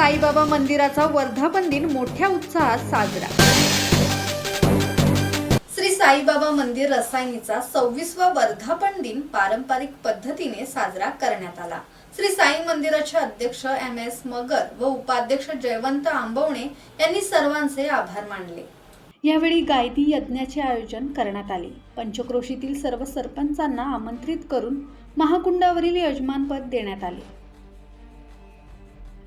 साईबाबा मंदिराचा वर्धापन दिन मोठ्या उत्साहात साजरा. श्री साईबाबा मंदिर रसायनीचा सव्वीसवा वर्धापन दिन पारंपरिक पद्धतीने साजरा करण्यात आला. श्री साई मंदिराचे अध्यक्ष एम एस मगर व उपाध्यक्ष जयवंत आंबवणे यांनी सर्वांचे आभार मानले. यावेळी गायती यज्ञाचे आयोजन करण्यात आले. पंचक्रोशीतील सर्व सरपंचांना आमंत्रित करून महाकुंडावरील यजमानपद देण्यात आले.